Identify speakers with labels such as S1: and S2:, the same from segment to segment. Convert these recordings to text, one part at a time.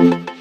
S1: Thank you.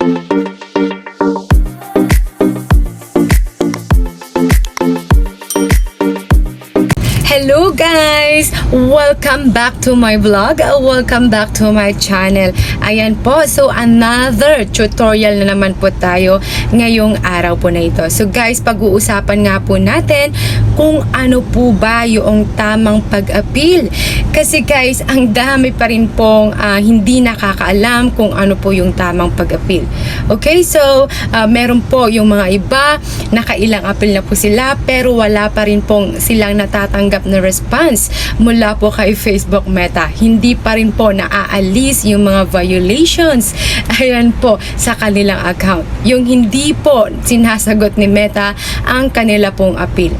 S1: Guys! Welcome back to my vlog. Uh, Welcome back to my channel. Ayan po, so another tutorial na naman po tayo ngayong araw po na ito. So guys, pag-uusapan nga po natin kung ano po ba yung tamang pag-appeal. Kasi guys, ang dami pa rin pong ah, hindi nakakaalam kung ano po yung tamang pag-appeal. Okay, so ah, meron po yung mga iba, nakailang appeal na po sila pero wala pa rin pong silang natatanggap na response mula po kay Facebook Meta. Hindi pa rin po naaalis yung mga violations ayan po sa kanilang account. Yung hindi po sinasagot ni Meta ang kanila pong appeal.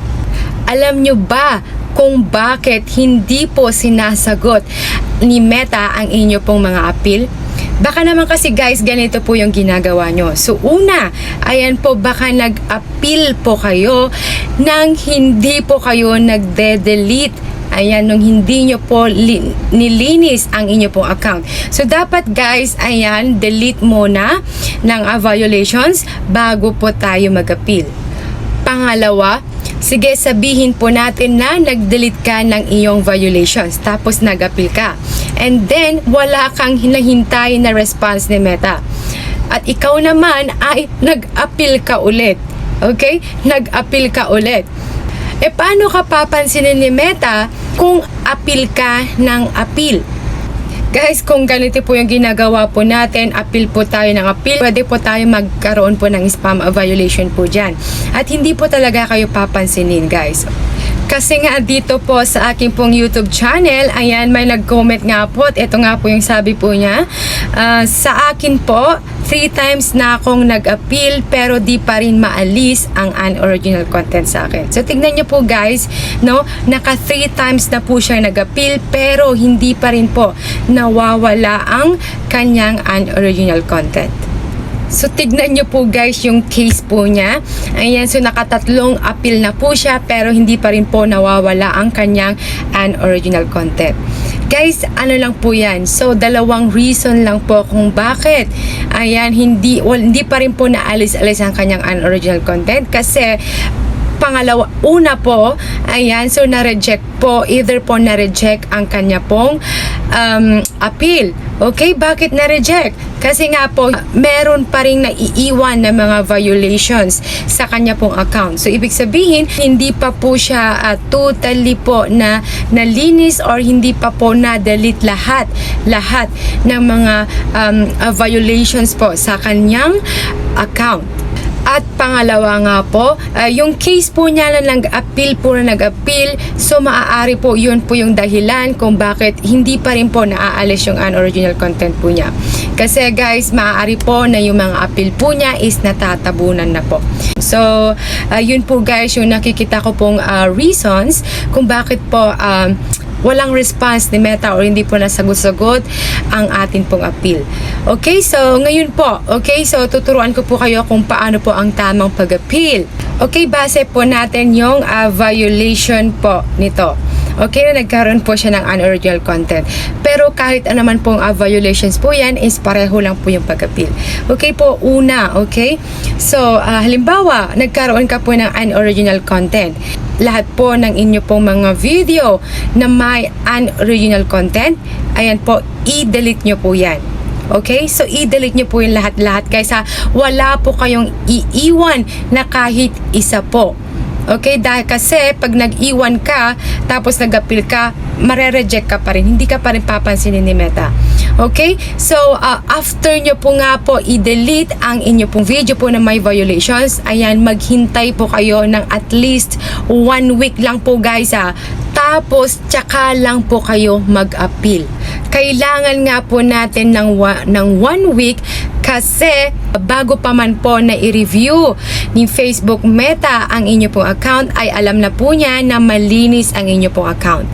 S1: Alam nyo ba kung bakit hindi po sinasagot ni Meta ang inyo pong mga appeal? Baka naman kasi guys, ganito po yung ginagawa nyo. So una, ayan po, baka nag-appeal po kayo nang hindi po kayo nagde-delete Ayan, nung hindi nyo po li- nilinis ang inyo pong account. So, dapat guys, ayan, delete muna ng ah, violations bago po tayo mag-appeal. Pangalawa, sige sabihin po natin na nag-delete ka ng iyong violations tapos nag-appeal ka. And then, wala kang hinahintay na response ni Meta. At ikaw naman ay nag-appeal ka ulit. Okay? Nag-appeal ka ulit. E paano ka papansinin ni Meta kung appeal ka ng appeal? Guys, kung ganito po yung ginagawa po natin, appeal po tayo ng appeal, pwede po tayo magkaroon po ng spam violation po dyan. At hindi po talaga kayo papansinin, guys. Kasi nga dito po sa aking pong YouTube channel, ayan, may nag-comment nga po at ito nga po yung sabi po niya. Ah, sa akin po, three times na akong nag-appeal pero di pa rin maalis ang unoriginal content sa akin. So tignan niyo po guys, no, naka three times na po siya nag-appeal pero hindi pa rin po nawawala ang kanyang unoriginal content. So, tignan nyo po guys yung case po niya. Ayan, so nakatatlong appeal na po siya pero hindi pa rin po nawawala ang kanyang unoriginal content. Guys, ano lang po yan? So, dalawang reason lang po kung bakit. Ayan, hindi, well, hindi pa rin po naalis-alis ang kanyang unoriginal content kasi Pangalawa, una po, ayan, so na-reject po, either po na-reject ang kanya pong um, appeal. Okay, bakit na-reject? Kasi nga po, meron pa rin naiiwan na mga violations sa kanya pong account. So, ibig sabihin, hindi pa po siya ah, totally po na nalinis or hindi pa po na-delete lahat, lahat ng mga um, ah, violations po sa kanyang account. At pangalawa nga po, ah, yung case po niya na nag-appeal po na nag-appeal, so maaari po yun po yung dahilan kung bakit hindi pa rin po naaalis yung unoriginal content po niya. Kasi guys, maaari po na yung mga appeal po niya is natatabunan na po. So, ah, yun po guys yung nakikita ko pong ah, reasons kung bakit po um, walang response ni Meta or hindi po nasagot-sagot ang atin pong appeal. Okay, so ngayon po, okay, so tuturuan ko po kayo kung paano po ang tamang pag-appeal. Okay, base po natin yung ah, violation po nito. Okay na nagkaroon po siya ng unoriginal content. Pero kahit ano pong ah, violations po yan, is pareho lang po yung pag-appeal. Okay po, una, okay? So, ah, halimbawa, nagkaroon ka po ng unoriginal content lahat po ng inyo pong mga video na may unoriginal content, ayan po, i-delete nyo po yan. Okay? So, i-delete nyo po yung lahat-lahat guys ha. Wala po kayong iiwan na kahit isa po. Okay? Dahil kasi pag nag-iwan ka, tapos nag-appeal ka, mare-reject ka pa rin. Hindi ka pa rin papansinin ni Meta. Okay? So, uh, after nyo po nga po i-delete ang inyo pong video po na may violations, ayan, maghintay po kayo ng at least one week lang po guys ha. Tapos, tsaka lang po kayo mag-appeal. Kailangan nga po natin ng, ng one week kasi bago pa man po na i-review ni Facebook Meta ang inyo pong account ay alam na po niya na malinis ang inyo pong account.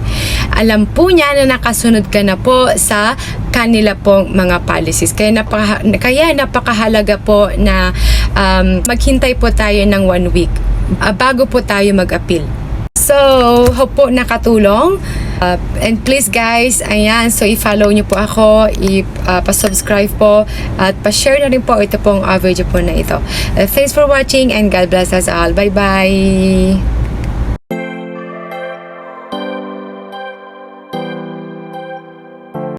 S1: Alam po niya na nakasunod ka na po sa kanila pong mga policies. Kaya, napaka, kaya napakahalaga po na um, maghintay po tayo ng one week uh, bago po tayo mag-appeal. So, hope po nakatulong. Uh, and please guys, ayan, so i-follow nyo po ako, i-pa-subscribe po, at pa-share na rin po ito pong uh, video po na ito. Uh, thanks for watching and God bless us all. Bye-bye!